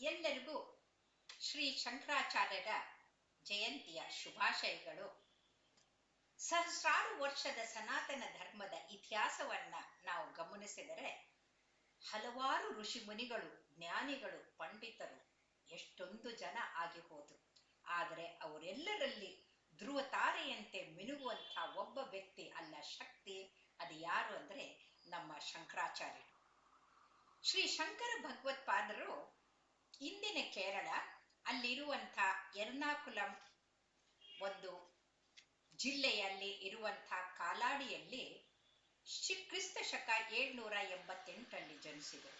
ಎಲ್ಲರಿಗೂ ಶ್ರೀ ಶಂಕರಾಚಾರ್ಯರ ಜಯಂತಿಯ ಶುಭಾಶಯಗಳು. ಸಹಸ್ರಾರು ವರ್ಷದ ಸನಾತನ ಧರ್ಮದ ಇತಿಹಾಸವನ್ನ ನಾವು ಗಮನಿಸಿದರೆ ಹಲವಾರು ಋಷಿ ಮುನಿಗಳು, ಜ್ಞಾನಿಗಳು, ಪಂಡಿತರು ಎಷ್ಟೊಂದು ಜನ ಆಗಿ ಹೋದರು ಆದರೆ ಅವರೆಲ್ಲರಲ್ಲಿ ಧ್ರುವ ತಾರೆಯಂತೆ ಮಿನುಗುವಂಥ ಒಬ್ಬ ವ್ಯಕ್ತಿ ಅಲ್ಲ ಶಕ್ತಿ, ಅದು ಯಾರು ಅಂದ್ರೆ ನಮ್ಮ ಶಂಕರಾಚಾರ್ಯರು. ಶ್ರೀ ಶಂಕರ ಭಗವತ್ಪಾದರು ಇಂದಿನ ಕೇರಳ ಅಲ್ಲಿರುವಂಥ ಎರ್ನಾಕುಲಂ ಒಂದು ಜಿಲ್ಲೆಯಲ್ಲಿ ಇರುವಂಥ ಕಾಲಾಡಿಯಲ್ಲಿ ಶ್ರೀ ಕ್ರಿಸ್ತ ಶಕ ಏಳ್ನೂರ ಎಂಬತ್ತೆಂಟರಲ್ಲಿ ಜನಿಸಿದರು.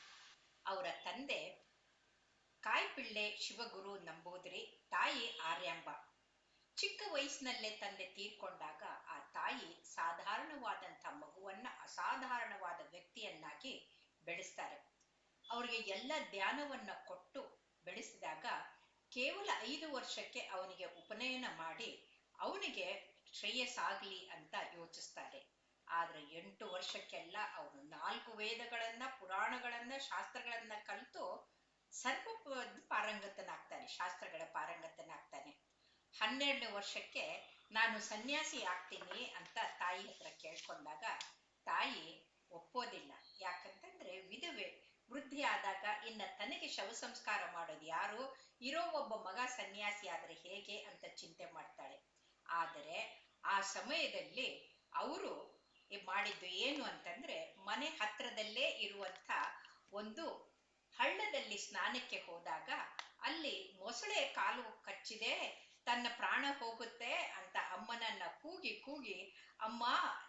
ಅವರ ತಂದೆ ಕಾಯ್ಪಿಳ್ಳೆ ಶಿವಗುರು ನಂಬೂದಿರಿ ತಾಯಿ ಆರ್ಯಾಂಬ. ಚಿಕ್ಕ ವಯಸ್ಸಿನಲ್ಲೇ ತಂದೆ ತೀರ್ಕೊಂಡಾಗ ಆ ತಾಯಿ ಸಾಧಾರಣವಾದಂಥ ಮಗುವನ್ನ ಅಸಾಧಾರಣವಾದ ವ್ಯಕ್ತಿಯನ್ನಾಗಿ ಬೆಳೆಸ್ತಾರೆ. ಅವರಿಗೆ ಎಲ್ಲ ಧ್ಯಾನವನ್ನ ಕೊಟ್ಟು ಬೆಳೆಸಿದಾಗ ಕೇವಲ ಐದು ವರ್ಷಕ್ಕೆ ಅವನಿಗೆ ಉಪನಯನ ಮಾಡಿ ಅವನಿಗೆ ಶ್ರೇಯಸ್ಸಾಗಲಿ ಅಂತ ಯೋಚಿಸ್ತಾರೆ. ಆದ್ರೆ ಎಂಟು ವರ್ಷಕ್ಕೆಲ್ಲ ಅವನು ನಾಲ್ಕು ವೇದಗಳನ್ನ, ಪುರಾಣಗಳನ್ನ, ಶಾಸ್ತ್ರಗಳನ್ನ ಕಲಿತು ಸರ್ವ ಪಾರಂಗತನಾಗ್ತಾನೆ, ಶಾಸ್ತ್ರಗಳ ಪಾರಂಗತನಾಗ್ತಾನೆ. ಹನ್ನೆರಡು ವರ್ಷಕ್ಕೆ ನಾನು ಸನ್ಯಾಸಿ ಆಗ್ತೀನಿ ಅಂತ ತಾಯಿ ಹತ್ರ ಕೇಳ್ಕೊಂಡಾಗ ತಾಯಿ ಒಪ್ಪೋದಿಲ್ಲ. ಯಾಕಂತಂದ್ರೆ ವಿಧವೆ ವೃದ್ಧಿ ಆದಾಗ ಇನ್ನ ತನಗೆ ಶವ ಸಂಸ್ಕಾರ ಮಾಡೋದು ಯಾರು? ಇರೋ ಒಬ್ಬ ಮಗ ಸನ್ಯಾಸಿ ಆದ್ರೆ ಹೇಗೆ ಅಂತ ಚಿಂತೆ ಮಾಡ್ತಾಳೆ. ಆದರೆ ಆ ಸಮಯದಲ್ಲಿ ಅವರು ಮಾಡಿದ್ದು ಏನು ಅಂತಂದ್ರೆ ಮನೆ ಹತ್ರದಲ್ಲೇ ಇರುವಂತ ಒಂದು ಹಳ್ಳದಲ್ಲಿ ಸ್ನಾನಕ್ಕೆ ಹೋದಾಗ ಅಲ್ಲಿ ಮೊಸಳೆ ಕಾಲು ಕಚ್ಚಿದೆ, ತನ್ನ ಪ್ರಾಣ ಹೋಗುತ್ತೆ ಅಂತ ಅಮ್ಮನನ್ನ ಕೂಗಿ ಕೂಗಿ, ಅಮ್ಮ,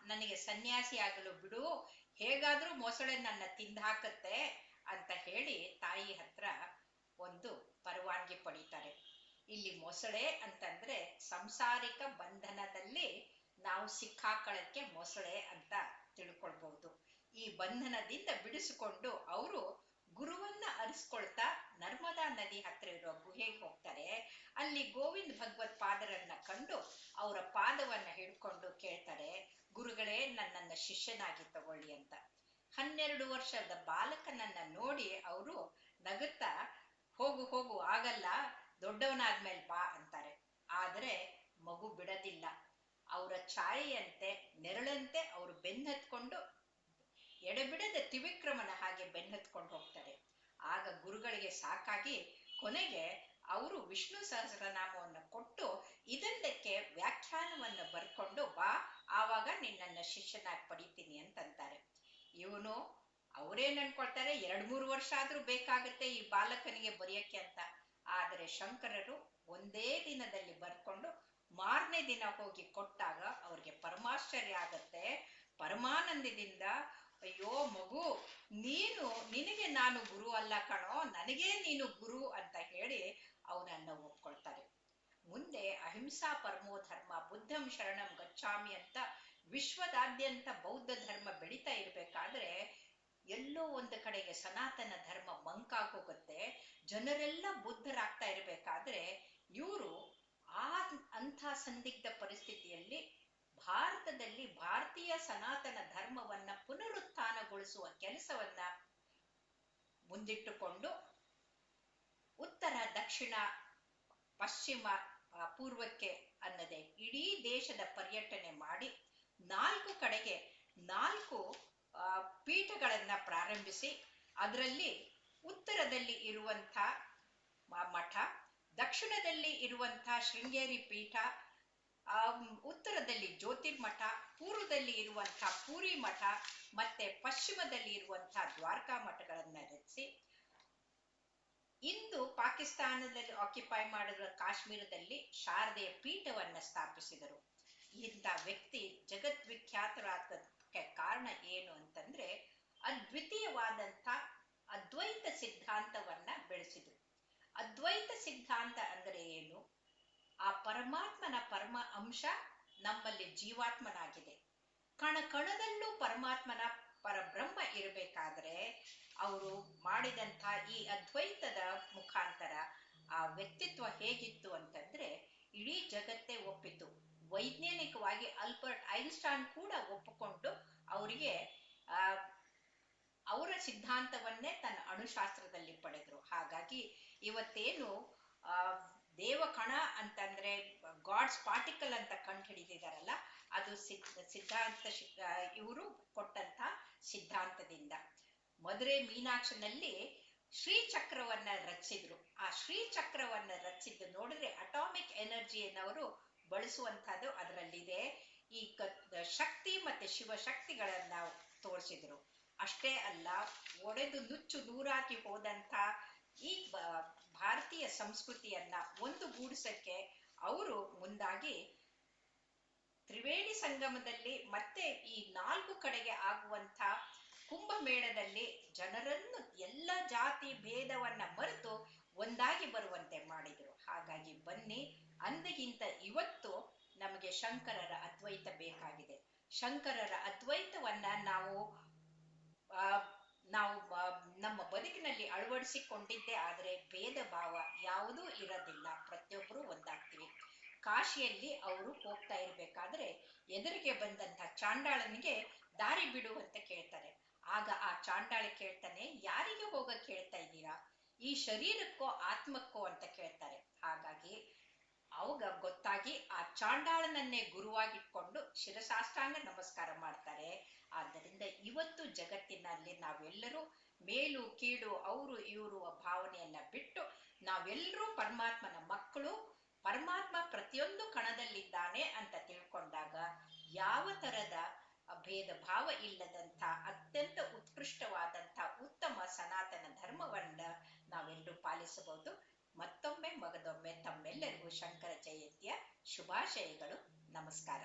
ನನಗೆ ಸನ್ಯಾಸಿ ಆಗಲು ಬಿಡು, ಹೇಗಾದ್ರೂ ಮೊಸಳೆ ನನ್ನ ತಿಂದಾಕತ್ತೆ ಅಂತ ಹೇಳಿ ತಾಯಿ ಹತ್ರ ಒಂದು ಪರವಾನಗಿ ಪಡೀತಾರೆ. ಇಲ್ಲಿ ಮೊಸಳೆ ಅಂತಂದ್ರೆ ಸಂಸಾರಿಕ ಬಂಧನದಲ್ಲಿ ನಾವು ಸಿಕ್ಕಾಕಳಕ್ಕೆ ಮೊಸಳೆ ಅಂತ ತಿಳ್ಕೊಳ್ಬಹುದು. ಈ ಬಂಧನದಿಂದ ಬಿಡಿಸಿಕೊಂಡು ಅವರು ಗುರುವನ್ನ ಅರಿಸ್ಕೊಳ್ತಾ ನರ್ಮದಾ ನದಿ ಹತ್ರ ಇರೋ ಗುಹೆಗೆ ಹೋಗ್ತಾರೆ. ಅಲ್ಲಿ ಗೋವಿಂದ ಭಗವತ್ ಪಾದರನ್ನ ಕಂಡು ಅವರ ಪಾದವನ್ನ ಹಿಡ್ಕೊಂಡು ಕೇಳ್ತಾರೆ, ಗುರುಗಳೇ ನನ್ನನ್ನ ಶಿಷ್ಯನಾಗಿ ತಗೊಳ್ಳಿ ಅಂತ. ಹನ್ನೆರಡು ವರ್ಷದ ಬಾಲಕನನ್ನ ನೋಡಿ ಅವರು ನಗುತ್ತಾ, ಹೋಗು ಹೋಗು, ಆಗಲ್ಲ, ದೊಡ್ಡವನಾದ್ಮೇಲೆ ಬಾ ಅಂತಾರೆ. ಆದರೆ ಮಗು ಬಿಡದಿಲ್ಲ. ಅವರ ಛಾಯೆಯಂತೆ, ನೆರಳಂತೆ ಅವರು ಬೆನ್ನತ್ಕೊಂಡು ಎಡಬಿಡದ ತ್ರಿವಿಕ್ರಮನ ಹಾಗೆ ಬೆನ್ನತ್ಕೊಂಡು ಹೋಗ್ತಾರೆ. ಆಗ ಗುರುಗಳಿಗೆ ಸಾಕಾಗಿ ಕೊನೆಗೆ ಅವರು ವಿಷ್ಣು ಸಹಸ್ರನಾಮವನ್ನು ಕೊಟ್ಟು ಇದಂದಕ್ಕೆ ವ್ಯಾಖ್ಯಾನವನ್ನು ಬರ್ಕೊಂಡು ಬಾ, ಆವಾಗ ನಿನ್ನನ್ನ ಶಿಷ್ಯನಾಗಿ ಪಡಿತೀನಿ ಅಂತಂತಾರೆ. ಇವನು ಅವರೇನ್ ಅನ್ಕೊಳ್ತಾರೆ ಎರಡ್ ಮೂರು ವರ್ಷ ಆದ್ರೂ ಬೇಕಾಗುತ್ತೆ ಈ ಬಾಲಕನಿಗೆ ಬರೆಯಕ್ಕೆ ಅಂತ. ಆದರೆ ಶಂಕರರು ಒಂದೇ ದಿನದಲ್ಲಿ ಬರ್ಕೊಂಡು ಮಾರನೇ ದಿನ ಹೋಗಿ ಕೊಟ್ಟಾಗ ಅವ್ರಿಗೆ ಪರಮಾಶ್ಚರ್ಯ ಆಗತ್ತೆ. ಪರಮಾನಂದದಿಂದ, ಅಯ್ಯೋ ಮಗು, ನೀನು, ನಿನಗೆ ನಾನು ಗುರು ಅಲ್ಲ ಕಣೋ, ನನಗೇ ನೀನು ಗುರು ಅಂತ ಹೇಳಿ ಅವನನ್ನ ಒಪ್ಕೊಳ್ತಾರೆ. ಮುಂದೆ ಅಹಿಂಸಾ ಪರಮೋ ಧರ್ಮ, ಬುದ್ಧಂ ಶರಣಂ ಗಚ್ಚಾಮಿ ಅಂತ ವಿಶ್ವದಾದ್ಯಂತ ಬೌದ್ಧ ಧರ್ಮ ಬೆಳೀತಾ ಇರಬೇಕಾದ್ರೆ ಎಲ್ಲೋ ಒಂದು ಕಡೆಗೆ ಸನಾತನ ಧರ್ಮ ಮಂಕಾಗೋಗುತ್ತೆ. ಜನರೆಲ್ಲ ಬುದ್ಧರಾಗ್ತಾ ಇರಬೇಕಾದ್ರೆ ಇವರು ಆ ಅಂಥ ಸಂದಿಗ್ಧ ಪರಿಸ್ಥಿತಿಯಲ್ಲಿ ಭಾರತದಲ್ಲಿ ಭಾರತೀಯ ಸನಾತನ ಧರ್ಮವನ್ನ ಪುನರುತ್ಥಾನಗೊಳಿಸುವ ಕೆಲಸವನ್ನ ಮುಂದಿಟ್ಟುಕೊಂಡು ಉತ್ತರ, ದಕ್ಷಿಣ, ಪಶ್ಚಿಮ ಪೂರ್ವಕ್ಕೆ ಅನ್ನದೆ ಇಡೀ ದೇಶದ ಪರ್ಯಟನೆ ಮಾಡಿ ನಾಲ್ಕು ಕಡೆಗೆ ನಾಲ್ಕು ಪೀಠಗಳನ್ನ ಪ್ರಾರಂಭಿಸಿ ಅದರಲ್ಲಿ ಉತ್ತರದಲ್ಲಿ ಇರುವಂಥ ಮಠ, ದಕ್ಷಿಣದಲ್ಲಿ ಇರುವಂಥ ಶೃಂಗೇರಿ ಪೀಠ ಉತ್ತರದಲ್ಲಿ ಜ್ಯೋತಿರ್ಮಠ, ಪೂರ್ವದಲ್ಲಿ ಇರುವಂಥ ಪೂರಿ ಮಠ, ಮತ್ತೆ ಪಶ್ಚಿಮದಲ್ಲಿ ಇರುವಂಥ ದ್ವಾರಕಾ ಮಠಗಳನ್ನ ರಚಿಸಿ, ಇಂದು ಪಾಕಿಸ್ತಾನದಲ್ಲಿ ಆಕ್ಯುಪೈ ಮಾಡಿರುವ ಕಾಶ್ಮೀರದಲ್ಲಿ ಶಾರದೆಯ ಪೀಠವನ್ನು ಸ್ಥಾಪಿಸಿದರು. ಇಂಥ ವ್ಯಕ್ತಿ ಜಗದ್ವಿಖ್ಯಾತರಾದಕ್ಕೆ ಕಾರಣ ಏನು ಅಂತಂದ್ರೆ ಅದ್ವಿತೀಯವಾದಂಥ ಅದ್ವೈತ ಸಿದ್ಧಾಂತವನ್ನ ಬೆಳೆಸಿದ್ರು. ಅದ್ವೈತ ಸಿದ್ಧಾಂತ ಅಂದರೆ ಏನು? ಆ ಪರಮಾತ್ಮನ ಪರಮ ಅಂಶ ನಮ್ಮಲ್ಲಿ ಜೀವಾತ್ಮನಾಗಿದೆ. ಕಣ ಕಣದಲ್ಲೂ ಪರಮಾತ್ಮನ ಪರಬ್ರಹ್ಮ ಇರಬೇಕಾದ್ರೆ ಅವರು ಮಾಡಿದಂಥ ಈ ಅದ್ವೈತದ ಮುಖಾಂತರ ಆ ವ್ಯಕ್ತಿತ್ವ ಹೇಗಿತ್ತು ಅಂತಂದ್ರೆ ಇಡೀ ಜಗತ್ತೇ ಒಪ್ಪಿತು. ವೈಜ್ಞಾನಿಕವಾಗಿ ಅಲ್ಬರ್ಟ್ ಐನ್ಸ್ಟಾನ್ ಕೂಡ ಒಪ್ಪಿಕೊಂಡು ಅವರಿಗೆ ಅವರ ಸಿದ್ಧಾಂತವನ್ನೇ ತನ್ನ ಅಣುಶಾಸ್ತ್ರದಲ್ಲಿ ಪಡೆದರು. ಹಾಗಾಗಿ ಇವತ್ತೇನು ದೇವ ಕಣ ಅಂತಂದ್ರೆ ಗಾಡ್ಸ್ ಪಾರ್ಟಿಕಲ್ ಅಂತ ಕಂಡು ಹಿಡಿದಿದಾರಲ್ಲ ಅದು ಸಿದ್- ಸಿದ್ಧಾಂತ ಇವರು ಕೊಟ್ಟಂತ ಸಿದ್ಧಾಂತದಿಂದ. ಮಧುರೆ ಮೀನಾಕ್ಷನಲ್ಲಿ ಶ್ರೀಚಕ್ರವನ್ನ ರಚಿಸಿದ್ರು ಆ ಶ್ರೀಚಕ್ರವನ್ನ ರಚಿಸಿದ್ದು ನೋಡಿದ್ರೆ ಅಟಾಮಿಕ್ ಎನರ್ಜಿಯನ್ನವರು ಬಳಸುವಂತಹದ್ದು ಅದರಲ್ಲಿದೆ. ಈ ಕ- ಶಕ್ತಿ ಮತ್ತೆ ಶಿವಶಕ್ತಿಗಳನ್ನ ತೋರಿಸಿದ್ರು. ಅಷ್ಟೇ ಅಲ್ಲ, ಒಡೆದು ನುಚ್ಚು ನೂರಾಕಿ ಹೋದಂಥ ಈ ಭಾರತೀಯ ಸಂಸ್ಕೃತಿಯನ್ನ ಒಂದುಗೂಡಿಸಕ್ಕೆ ಅವರು ಮುಂದಾಗಿ ತ್ರಿವೇಣಿ ಸಂಗಮದಲ್ಲಿ ಮತ್ತೆ ಈ ನಾಲ್ಕು ಕಡೆಗೆ ಆಗುವಂತ ಕುಂಭಮೇಳದಲ್ಲಿ ಜನರನ್ನು ಎಲ್ಲ ಜಾತಿ ಭೇದವನ್ನ ಮರೆತು ಒಂದಾಗಿ ಬರುವಂತೆ ಮಾಡಿದ್ರು. ಹಾಗಾಗಿ ಬನ್ನಿ ಅಂದಿಗಿಂತ ಇವತ್ತು ನಮಗೆ ಶಂಕರರ ಅದ್ವೈತ ಬೇಕಾಗಿದೆ. ಶಂಕರರ ಅದ್ವೈತವನ್ನ ನಾವು ನಾವು ನಮ್ಮ ಬದುಕಿನಲ್ಲಿ ಅಳವಡಿಸಿಕೊಂಡಿದ್ದೇ ಆದರೆ ಭೇದ ಭಾವ ಯಾವುದೂ ಇರೋದಿಲ್ಲ. ಪ್ರತಿಯೊಬ್ಬರು ಒಂದಾಗ್ತೀವಿ. ಕಾಶಿಯಲ್ಲಿ ಅವರು ಹೋಗ್ತಾ ಇರ್ಬೇಕಾದ್ರೆ ಎದುರಿಗೆ ಬಂದಂತ ಚಾಂಡಾಳನಿಗೆ ದಾರಿ ಬಿಡು ಅಂತ ಕೇಳ್ತಾರೆ. ಆಗ ಆ ಚಾಂಡಾಳ ಕೇಳ್ತಾನೆ, ಯಾರಿಗೆ ಹೋಗಕ್ಕೆ ಕೇಳ್ತಾ ಇದ್ದೀರಾ? ಈ ಶರೀರಕ್ಕೋ, ಆತ್ಮಕ್ಕೋ? ಅಂತ ಕೇಳ್ತಾರೆ ಅವಾಗ ಗೊತ್ತಾಗಿ ಆ ಚಾಂಡಾಳನನ್ನೇ ಗುರುವಾಗಿಟ್ಕೊಂಡು ಶಿರಸಾಷ್ಟಾಂಗ ನಮಸ್ಕಾರ ಮಾಡ್ತಾರೆ. ಆದ್ದರಿಂದ ಇವತ್ತು ಜಗತ್ತಿನಲ್ಲಿ ನಾವೆಲ್ಲರೂ ಮೇಲು ಕೀಳು ಅವರು, ಇವರು ಭಾವನೆಯನ್ನ ಬಿಟ್ಟು ನಾವೆಲ್ಲರೂ ಪರಮಾತ್ಮನ ಮಕ್ಕಳು, ಪರಮಾತ್ಮ ಪ್ರತಿಯೊಂದು ಕಣದಲ್ಲಿದ್ದಾನೆ ಅಂತ ತಿಳ್ಕೊಂಡಾಗ ಯಾವ ತರದ ಭೇದ ಭಾವ ಇಲ್ಲದಂತ ಅತ್ಯಂತ ಉತ್ಕೃಷ್ಟವಾದಂತ ಉತ್ತಮ ಸನಾತನ ಧರ್ಮವನ್ನ ನಾವೆಲ್ಲರೂ ಪಾಲಿಸಬಹುದು. ತಮ್ಮೆಲ್ಲರಿಗೂ ಶಂಕರ ಜಯಂತಿಯ ಶುಭಾಶಯಗಳು ನಮಸ್ಕಾರ